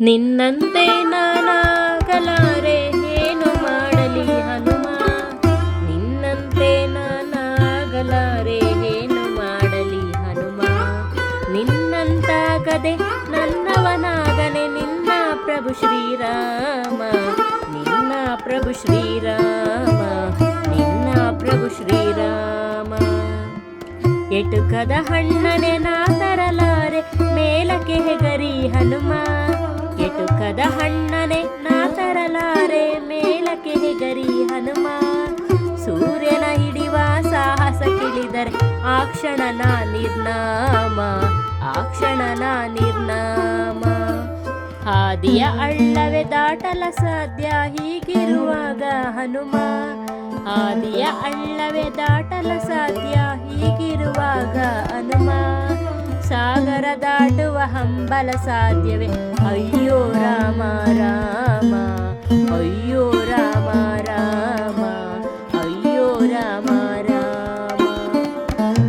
ನಿನ್ನಂತೆ ನಾನಾಗಲಾರೆ, ಏನು ಮಾಡಲಿ ಹನುಮ? ನಿನ್ನಂತೆ ನಾನಾಗಲಾರೆ, ಏನು ಮಾಡಲಿ ಹನುಮ? ನಿನ್ನಂತಾಗದೆ ನನ್ನವನಾಗನೆ ನಿನ್ನ ಪ್ರಭು ಶ್ರೀರಾಮ. ನಿನ್ನ ಪ್ರಭು ಶ್ರೀರಾಮ, ನಿನ್ನ ಪ್ರಭು ಶ್ರೀರಾಮ. ಎಟುಕದ ಹಣ್ಣನೆ ನಾ ತರಲಾರೆ, ಮೇಲಕ್ಕೆ ಹೆಗರಿ ಹನುಮ. ಎಟುಕದ ಹಣ್ಣನೆ ನಾ ತರಲಾರೆ ಮೇಲಕ್ಕೆ ಹೆಗರಿ ಹನುಮ. ಸೂರ್ಯನ ಹಿಡಿವ ಸಾಹಸ ಕಿಳಿದರೆ ಆ ಕ್ಷಣ ನಾ ನಿರ್ನಾಮ ಆ ಕ್ಷಣ ನಾ ನಿರ್ನಾಮ. ಹಾದಿಯ ಅಳ್ಳವೇ ದಾಟಲ ಸಾಧ್ಯ, ಹೀಗಿರುವಾಗ ಹನುಮ. ಹಾದಿಯ ಅಳ್ಳವೇ ದಾಟಲ ಸಾಧ್ಯ, ಹೀಗಿರುವಾಗ ಹನುಮ. ಸಾಗರ ದಾಟುವ ಹಂಬಲ ಸಾಧ್ಯವೇ? ಅಯ್ಯೋ ರಾಮ ರಾಮ, ಅಯ್ಯೋ ರಾಮ ರಾಮ, ಅಯ್ಯೋ ರಾಮ ರಾಮ.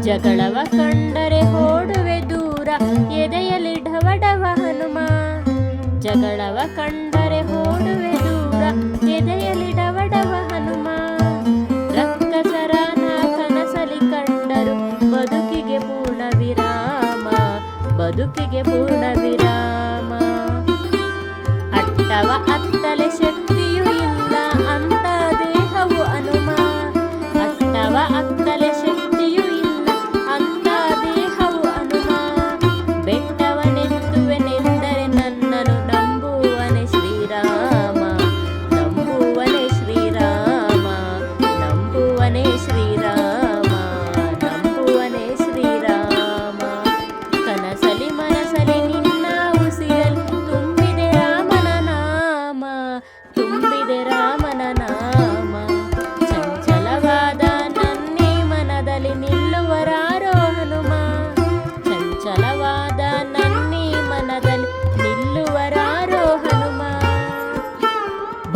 ಜಗಳವ ಕಂಡರೆ ಓಡುವೆ ದೂರ, ಎದೆಯಲ್ಲಿ ಢವಡವ ಹನುಮ. ಜಗಳವ ಕಂಡರೆ ಓಡುವೆ ದೂರ, ಎದೆಯಲ್ಲಿ ಬದುಕಿಗೆ ಪೂರ್ಣ ವಿರಾಮ ಅಟ್ಟವ ಅತ್ತಲೆ ಶಕ್ತಿಯೂ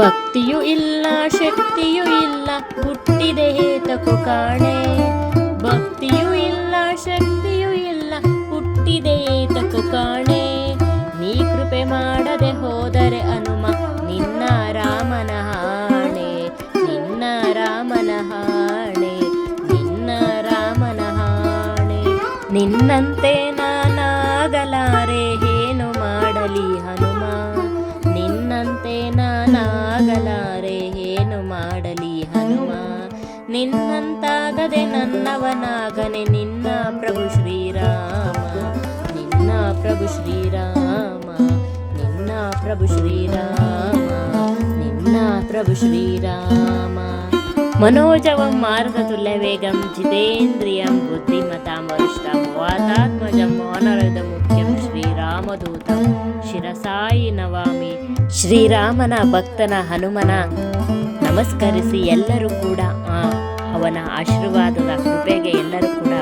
ಭಕ್ತಿಯೂ ಇಲ್ಲ, ಶಕ್ತಿಯು ಇಲ್ಲ, ಹುಟ್ಟಿದೆ ಹೇತಕು ಕಾಣೆ. ಭಕ್ತಿಯೂ ಇಲ್ಲ, ಶಕ್ತಿಯೂ ಇಲ್ಲ, ಹುಟ್ಟಿದೆ ಏತಕು ಕಾಣೆ. ನೀ ಕೃಪೆ ಮಾಡದೆ ಹೋದರೆ ಹನುಮ, ನಿನ್ನ ರಾಮನ ಹಾಣೆ. ನಿನ್ನ ರಾಮನ ಹಾಣೆ, ನಿನ್ನ ರಾಮನ ಹಾಣೆ. ನಿನ್ನಂತೆ ನಾನಾಗಲಾರೆ, ಏನು ಮಾಡಲಿ ಹನುಮ ನಾನಾಗಲಾರೆ ಏನು ಮಾಡಲಿ ಹನುಮ? ನಿನ್ನಂತಾಗದೆ ನನ್ನವನಾಗನೆ ನಿನ್ನ ಪ್ರಭು ಶ್ರೀರಾಮ. ನಿನ್ನ ಪ್ರಭು ಶ್ರೀರಾಮ, ನಿನ್ನ ಪ್ರಭು ಶ್ರೀರಾಮ, ನಿನ್ನ ಪ್ರಭು ಶ್ರೀರಾಮ. ಮನೋಜವಂ ಮಾರ್ಗದುಲ್ಲ ವೇಗಂ ಜಿದೇಂದ್ರಿಯ ಬುದ್ಧಿಮತಾ ಮನುಷ್ಯ ವಾದಾತ್ಮಜ ಮಾನವರದ ಮುಖ್ಯ ಶಿರಸಾಯಿ ನವಾಮಿ ಶ್ರೀರಾಮನ ಭಕ್ತನ ಹನುಮನ ನಮಸ್ಕರಿಸಿ ಎಲ್ಲರೂ ಕೂಡ ಆ ಅವನ ಆಶೀರ್ವಾದದ ಕೃಪೆಗೆ ಎಲ್ಲರೂ ಕೂಡ